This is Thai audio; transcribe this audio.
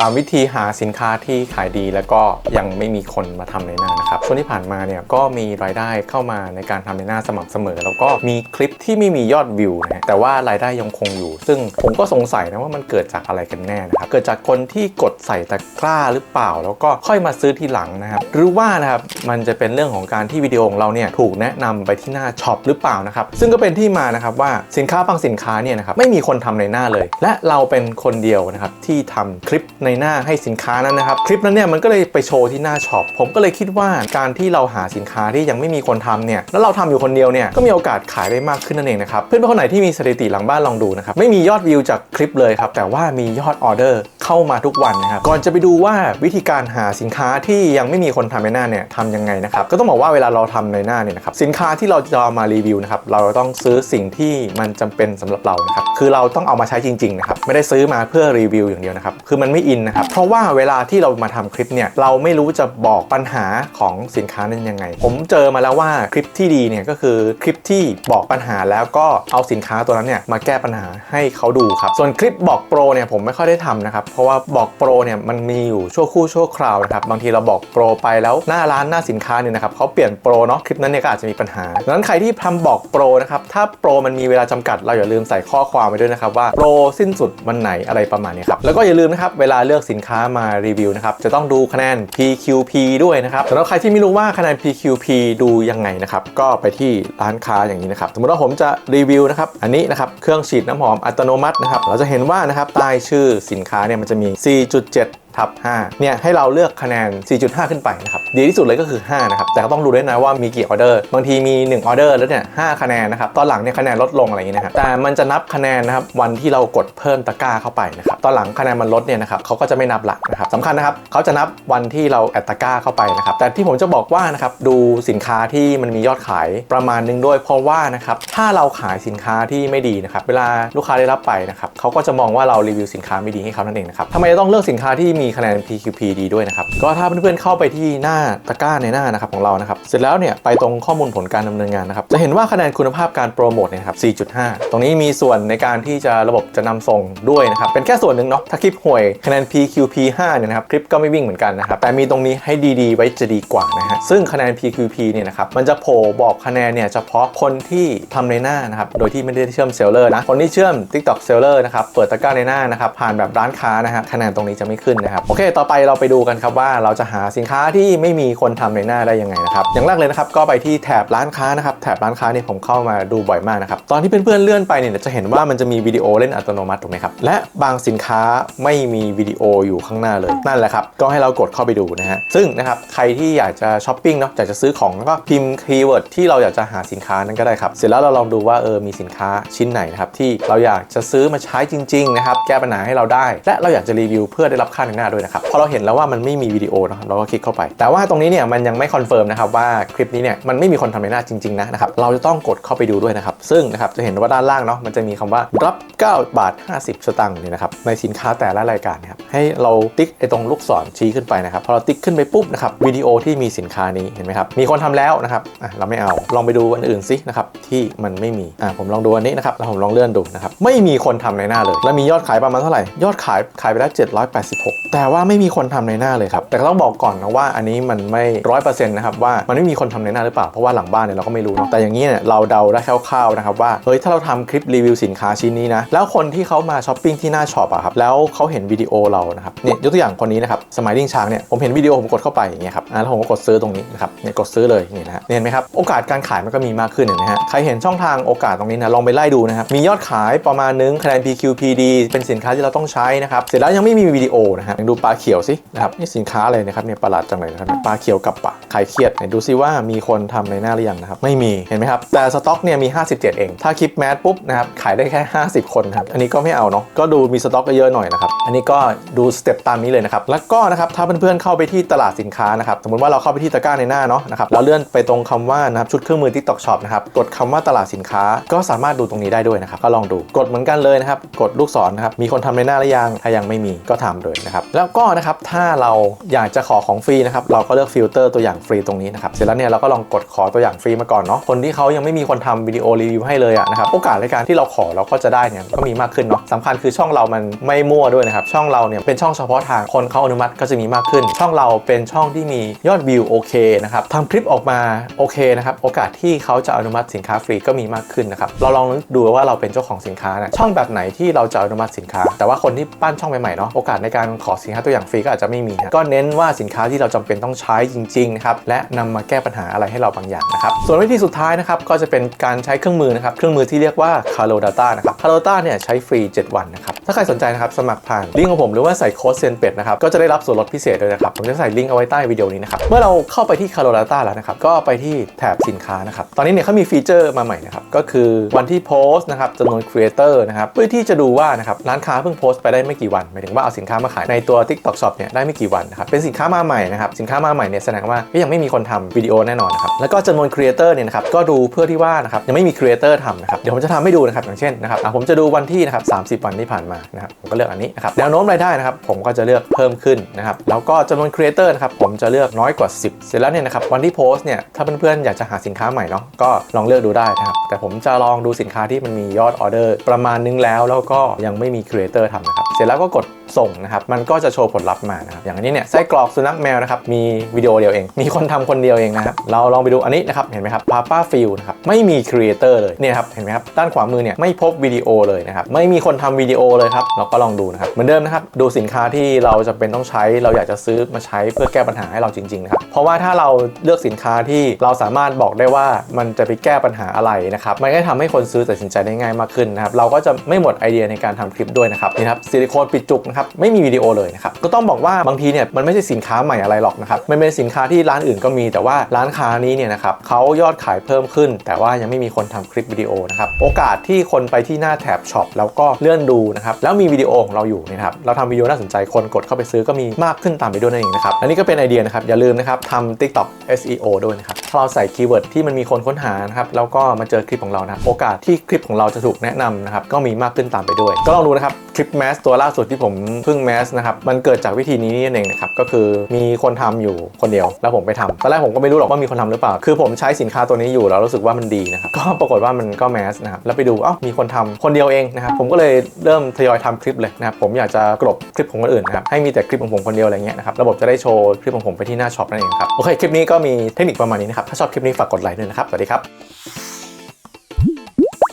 สามวิธีหาสินค้าที่ขายดีแล้วก็ยังไม่มีคนมาทำในหน้านะครับช่วงที่ผ่านมาเนี่ยก็มีรายได้เข้ามาในการทำในหน้าสม่ำเสมอ แล้วก็มีคลิปที่ไม่มียอดวิวนะแต่ว่ารายได้ยังคงอยู่ ซึ่งผมก็สงสัยนะว่ามันเกิดจากอะไรกันแน่นะครับเกิดจากคนที่กดใส่ตะกร้าหรือเปล่า แล้วก็ค่อยมาซื้อทีหลังนะครับหรือว่านะครับมันจะเป็นเรื่องของการที่วิดีโอของเราเนี่ยถูกแนะนำไปที่หน้าช็อปหรือเปล่านะครับซึ่งก็เป็นที่มานะครับว่าสินค้าบางสินค้าเนี่ยนะครับไม่มีคนทำในหน้าเลย และเราเป็นคนเดียวนะครับที่ทำคลิปในหน้าให้สินค้านั้นนะครับ คลิปนั้นเนี่ยมันก็เลยไปโชว์ที่หน้าช็อปผมก็เลยคิดว่าการที่เราหาสินค้าที่ยังไม่มีคนทำเนี่ยแล้วเราทำอยู่คนเดียวเนี่ยก็มีโอกาสขายได้มากขึ้นนั่นเองนะครับเพื่อนๆคนไหนที่มีสถิติหลังบ้านลองดูนะครับไม่มียอดวิวจากคลิปเลยครับแต่ว่ามียอดออเดอร์เข้ามาทุกวันนะครับ ก่อนจะไปดูว่าวิธีการหาสินค้าที่ยังไม่มีคนทำในหน้าเนี่ยทำยังไงนะครับ ก็ต้องบอกว่าเวลาเราทำในหน้าเนี่ยนะครับสินค้าที่เราจะเอามารีวิวนะครับเราต้องซื้อสิ่งที่มันจำเป็นสำหรับเรานะครับคือเราต้องเอามาใช้จริงๆนะครับไม่ได้ซื้อมาเพื่อรีวิวอย่างเดียวนะครับคือมันไม่อินนะครับเพราะว่าเวลาที่เรามาทำคลิปเนี่ยเราไม่รู้จะบอกปัญหาของสินค้านั้นยังไง ผมเจอมาแล้วว่าคลิปที่ดีเนี่ยก็คือคลิปที่บอกปัญหาแล้วก็เอาสินค้าตัวนั้นเนี่ยมาแก้ปัญหาให้เขาดูครับส่วนคลิปบอกโปรเนี่ยผมไม่ค่อยได้ทำนะครับเพราะว่าบอกโปรเนี่ยมันมีอยู่ชั่วคู่ชั่วคราวนะครับบางทีเราบอกโปรไปแล้วหน้าร้านหน้าสินค้าเนี่ยนะครับเขาเปลี่ยนโปรเนาะคลิปนั้นเนี่ยก็อาจจะมีปัญหาดังนั้นใครที่ทำบอกโปรนะครับถ้าโปรมันมีเวลาจำกัด เราอย่าลืมใส่ข้อความไว้ด้วยนะครับว่าโปรสิ้นสุดวันไหนอะไรประมาณนี้ครับแล้วก็อย่าลืมนะครับเวลาเลือกสินค้ามารีวิวนะครับจะต้องดูคะแนน PQP ด้วยนะครับสำหรับใครที่ไม่รู้ว่าคะแนน PQP ดูยังไงนะครับก็ไปที่ร้านค้าอย่างนี้นะครับสมมติว่าผมจะรีวิวนะครับอันนี้นะครับเครื่องฉีดน้ำหอมอัตโนมัตินะครับเราจะเห็นว่านะครับใต้ชื่อสินค้าเนี่ยมันจะมี 4.7 ทับ5เนี่ยให้เราเลือกคะแนน 4.5 ขึ้นไปนะครับดีที่สุดเลยก็คือ 5 นะครับ แต่ก็ต้องดูด้วยนะว่ามีกี่ออเดอร์ บางทีมี 1 ออเดอร์แล้วเนี่ย 5 คะแนนนะครับ ตอนหลังเนี่ยคะแนนลดลงอะไรอย่างเงี้ยนะครับแต่มันจะนับคะแนนนะครับวันที่เรากดเพิ่มตะกร้าเข้าไปนะครับตอนหลังคะแนนมันลดเนี่ยนะครับเขาก็จะไม่นับละนะครับสำคัญนะครับเขาจะนับวันที่เราแอดตะกร้าเข้าไปนะครับแต่ที่ผมจะบอกว่านะครับดูสินค้าที่มันมียอดขายประมาณหนึงด้วย เพราะว่านะครับถ้าเราขายสินค้าที่ไม่ดีนะครับเวลาลูกค้าได้รับไปนะครับเขาก็จะมองว่าเรารีวิวสินค้าไม่ดีให้เขานั่นเองนะครับทำไมจะต้องเลือกสินค้าที่มีคะแนน PQP ดีด้วยนะครับ ก็ถ้าเพื่อนๆเข้าไปที่หน้าตะกร้าในหน้านะครับของเรานะครับ เสร็จแล้วเนี่ยไปตรงข้อมูลผลการดำเนินงานนะครับ จะเห็นว่าคะแนนคุณภาพการโปรโมทเนี่ยครับ 4.5 ตรงนี้มีส่วนในการที่จะระบบจะนำส่งด้วยนะครับ เป็นแค่ส่วนหนึ่งเนาะ ถ้าคลิปห่วยคะแนน PQP 5 เนี่ยนะครับ คลิปก็ไม่วิ่งเหมือนกันนะครับ แต่มีตรงนี้ให้ดีๆ ไว้จะดีกว่านะฮะ ซึ่งคะแนน PQP เนี่ยนะครับ มันจะโผล่บอกคะแนนเนี่ยเฉพาะคนที่ทำในหน้านะครับ โดยที่ไม่ได้เชื่อมเซลเลอร์นะ คนที่เชื่อม TikTok Seller นะครับ เปิดตะกร้าในหน้านะครับ ผ่านแบบร้านค้านะฮะ คะแนนตรงนี้จะไม่ขึ้นนะครับโอเค ต่อไปเราไปดูกันครับว่าเราจะหาสินค้าที่ไม่มีคนทำในหน้าได้ยังไงนะครับอย่างแรกเลยนะครับก็ไปที่แถบร้านค้านะครับแถบร้านค้าเนี่ยผมเข้ามาดูบ่อยมากนะครับตอนที่เพื่อนๆเลื่อนไปเนี่ยจะเห็นว่ามันจะมีวิดีโอเล่นอัตโนมัติถูกไหมครับและบางสินค้าไม่มีวิดีโออยู่ข้างหน้าเลยนั่นแหละครับก็ให้เรากดเข้าไปดูนะฮะซึ่งนะครับใครที่อยากจะช้อปปิ้งเนาะอยากจะซื้อของแล้วก็พิมพ์คีย์เวิร์ดที่เราอยากจะหาสินค้านั้นก็ได้ครับเสร็จแล้วเราลองดูว่าเออมีสินค้าชิ้นไหนนะครับที่เราอยากจะซื้อมาใช้จริงๆนะครับแก้ปัญหาให้เราได้ และเราอยากจะรีวิวเพื่อได้รับค่าในหน้าด้วยนะครับ พอเราเห็นแล้วว่ามันไม่มีวิดีโอนะเราก็คลิกเข้าไป แต่ว่าตรงนี้เนี่ยมันยังไม่คอนเฟิร์มนะครับว่าคลิปนี้เนี่ยมันไม่มีคนทำในหน้าจริงๆนะนะครับ เราจะต้องกดเข้าไปดูด้วยนะครับ ซึ่งนะครับจะเห็นว่าด้านล่างเนาะมันจะมีคำว่ารับ 9 บาท 50 สตางค์เนี่ยนะครับในสินค้าแต่ละรายการนะครับให้เราติ๊กไอ้ตรงลูกศรชี้ขึ้นไปนะครับพอเราติ๊กขึ้นไปปุ๊บนะครับวิดีโอที่มีสินค้านี้เห็นไหมครับมีคนทำแล้วนะครับอะเราไม่เอาลองไปดูอันอื่นสินะครับที่มันไม่มีอะผมลองดูอันนี้นะครับแล้วผมลองเลื่อนดูนะครับไม่มีคนทำในหน้าเลย แล้วมียอดขายประมาณเท่าไหร่ยอดขายขายไปแล้ว786แต่ว่าไม่มีคนทำในหน้าเลยครับ แต่ก็ต้องบอกก่อนนะว่าอันนี้มันไม่ร้อยเปอร์เซ็นต์นะครับว่ามันไม่มีคนทำในหน้าหรือเปล่า เพราะว่าหลังบ้านเนี่ยเราก็ไม่รู้เนาะแต่อย่างนี้เนี่ยเราเดาได้คร่าวๆนะครับว่าเฮ้ยถ้าเราทำคลิปรีวิวสินค้าชิ้นนี้นะแล้วคนที่เขามาช้อปปิ้งที่หน้าช็อปอะครับแล้วเขาเห็นวิดีโอเรานะครับเนี่ยยกตัวอย่างคนนี้นะครับสมัยดิ้งช้างเนี่ยผมเห็นวิดีโอผมกดเข้าไปอย่างเงี้ยครับอะแล้วผมก็กดซื้อตรงนี้นะครับเนี่ยกดซื้อเลยนี่นะเนี่ยเห็นไหมครับโอกาสการขายมันก็มีมากขึ้นเห็นไหมฮะใครเห็นช่องทางโอกาสตรงนี้นะลองไปไล่ดูนะครับมียอดขายประมาณนึงคะแนน PQPD เป็นสินค้าที่เราต้องใช้นะครับเสร็จแล้วยังไม่มีวิดีโอนะฮะดูปลาเขียวสินะครับนี่สินค้าอะไรนะครับเนี่ยประหลาดจังเลยนะครับปลาเขียวกับปะใครเครียดไหนดูซิว่ามีคนทำในหน้าหรือยังนะครับไม่มีเห็นไหมครับแต่สต็อกเนี่ยมี 57 เอง ถ้าคลิปแมสปุ๊บนะครับขายได้แค่ 50 คนครับอันนี้ก็ไม่เอาเนาะก็ดูมีสต็อกก็เยอะหน่อยนะครับอันนี้ก็ดูสเต็ปตามนี้เลยนะครับแล้วก็นะครับถ้าเพื่อนๆเข้าไปที่ตลาดสินค้านะครับสมมติว่าเราเข้าไปที่ตะกร้าในหน้าเนาะนะครับเราเลื่อนไปตรงคำว่านะครับชุดเครื่องมือ TikTok Shop นะครับกดคำว่าตลาดสินค้าก็สามารถดูตรงนี้ได้ด้วยนะครับก็ลองดูกดเหมือนกันเลยนะครับกดลูกศรนะครับมีคนทำในหน้าหรือยังถ้ายังไม่มีก็ทำเลยนะครับแล้วก็นะครับถ้าเราอยากจะขอของฟรีนะครับเราก็เลือกฟิลเตอร์ตัวอย่างฟรีตรงนี้นะครับเสร็จแล้วเนี่ยเราก็ลองกดขอตัวอย่างฟรีมาก่อนเนาะคนที่เขายังไม่มีคนทำวิดีโอรีวิวให้เลยอะนะครับโอกาสในการที่เราขอเราก็จะได้เนี่ยก็มีมากขึ้นเนาะสำคัญคือช่องเรามันไม่มั่วด้วยนะครับช่องเราเนี่ยเป็นช่องเฉพาะทางคนเขาอนุมัติก็จะมีมากขึ้น ช่องเราเป็นช่องที่มียอดวิวโอเคนะครับทำคลิปออกมาโอเคนะครับโอกาสที่เขาจะอนุมัติสินค้าฟรีก็มีมากขึ้นนะครับเราลองนึกดูว่าเราเป็นเจ้าของสินค้านะช่องแบบไหนที่เราจะอนุมัติสินค้า แต่ว่าคนที่ปั้นช่องใหม่ๆเนาะโอกาสในการขอสินค้าตัวอย่างฟรีก็อาจจะไม่มีก็เน้นว่าสินค้าที่เราจำเป็นต้องใช้จริงๆนะครับและนำมาแก้ปัญหาอะไรให้เราบางอย่างนะครับส่วนวิธีสุดท้ายนะครับก็จะเป็นการใช้เครื่องมือนะครับเครื่องมือที่เรียกว่า Calo Data นะครับ Calo Data เนี่ยใช้ฟรี 7 วันนะครับ ถ้าใครสนใจนะครับสมัครผ่านลิงก์ของผมหรือว่าใส่โค้ดเซนเป็ดนะครับก็จะได้รับส่วนลดพิเศษด้วยนะครับผมจะใส่ลิงก์เอาไว้ใต้วิดีโอนี้นะครับเมื่อเราเข้าไปที่ Calo Data แล้วนะครับก็ไปที่แถบสินค้านะครับตอนนี้เนี่ยเขามีฟีเจอร์มาใหม่นะครับก็คือวันที่โพสต์นะครับจำนวนครีเอเตอร์นะครับเพื่อที่จะดูว่านะครับร้านค้าเพิ่งโพสต์ไปได้ไม่กี่วันหมายถึงว่าเอาสินค้ามาขายในตัว TikTok Shop เนี่ยได้ไม่กี่วันนะครับเป็นสินค้ามาใหม่นะครับสินค้ามาใหม่เนี่ยแสดงว่ายังไม่มีคนทำวิดีโอแน่นอนนะครับแล้วก็จำนวนครีเอเตอร์เนี่ยนะครับก็ดูเพื่อที่ว่านะครับยังไม่มีครีเอเตอร์ทำนะครับเดี๋ยวผมจะทำให้ดูนะครับอย่างเช่นนะครับผมจะดูวันที่นะครับ30 วันที่ผ่านมานะครับผมก็เลือกอันนี้นะครับแนวโน้มรายได้นะครับผมก็จะเลือกเพิ่มขึ้นนะครับแล้วก็จำนวนครีเอเตอร์นะครับผมจะเลือกน้อยกว่า 10 เสร็จแล้วเนี่ยนะครับวันที่โพสต์เนี่ยถ้าเพื่อนๆอยากจะหาสินค้าใหม่เนาะก็ลองเลือกดูได้นะครับแต่ผมจะลองดูสินค้าที่มันมียอดออเดอร์ประมาณนึงแล้ว แล้วก็ยังไม่มีครีเอเตอร์ทำนะครับเสร็จแล้วก็กด ส่งนะครับมันก็จะโชว์ผลลัพธ์มานะครับอย่างนี้เนี่ยไส้กรอกสุนัขแมวนะครับมีวิดีโอเดียวเอง มีคนทำคนเดียวเองนะครับเราลองไปดูอันนี้นะครับเห็นไหมครับพาป้าฟิลนะครับไม่มีครีเอเตอร์เลยเนี่ยครับเห็นไหมครับด้านขวามือเนี่ยไม่พบวิดีโอเลยนะครับไม่มีคนทำวิดีโอเลยครับเราก็ลองดูนะครับเหมือนเดิมนะครับดูสินค้าที่เราจะเป็นต้องใช้ เราอยากจะซื้อมาใช้เพื่อแก้ปัญหาให้เราจริงๆนะครับเพราะว่าถ้าเราเลือกสินค้าที่เราสามารถบอกได้ว่ามันจะไปแก้ปัญหาอะไรนะครับมันก็ทำให้คนซื้อตัดสินใจได้ง่ายมากขึ้นนะครับเราก็จะไม่หมดไอเดียในการทำคลิปด้วยนะครับนี่ครับซิลิโคนปิดจุกนะครับไม่มีวิดีโอเลยนะครับก็ต้องบอกว่าบางทีเนี่ยมันไม่ใช่สินค้าใหม่อะไรหรอกนะครับมันเป็นสินค้าที่ร้านอื่นก็มี แต่ว่าร้านค้านี้เนี่ยนะครับเขายอดขายเพิ่มขึ้น แต่ว่ายังไม่มีคนทำคลิปวิดีโอนะครับโอกาสที่คนไปที่หน้าแถบช็อปแล้วก็เลื่อนดูนะครับแล้วมีวิดีโอของเราอยู่นะครับเราทำวิดีโอน่าสนใจคนกดเข้าไปซื้อก็มีมากขึ้นตามไปด้วยนั่นเองนะครับอันนี้ก็เป็นไอเดียนะครับอย่าลืมนะครับทำ TikTok SEO ด้วยนะครับาเราใส่คีย์เวิร์ดที่มันมีคนค้นหานะครับแล้วก็มาเจอคลิปของเรานะครับโอกาสที่คลิปของเราจะถูกแนะนำนะครับก็มีมากขึ้นตามไปด้วย ก็ลองดูนะครับคลิปแมสตัวล่าสุดที่ผมเพิ่งแมสนะครับมันเกิดจากวิธีนี้นี่เองนะครับก็คือมีคนทำอยู่คนเดียว แล้วผมไปทำตอนแรกผมก็ไม่รู้หรอกว่ามีคนทำหรือเปล่า คือผมใช้สินค้าตัวนี้อยู่แล้วรู้สึกว่ามันดีนะครับก็ปรากฏว่ามันก็แมสนะครับแล้วไปดูอ้ามีคนทำคนเดียวเองนะครับผมก็เลยเริ่มทยอยทำคลิปเลยนะครับผมอยากจะกลบคลิปของคนอื่นนะครับให้มีแต่คลิปของผมคนเดียวอะไรเงี้ยนะครับระบบจะได้โชว์คลิปของผมไปที่หน้าช็อปนั่นเองครับโอเคคลิปนี้ก็มีเทคนิคประมาณนี้นะครับถ้าชอบคลิปนี้ฝากกดไลค์ด้วยนะครับ สวัสดีครับ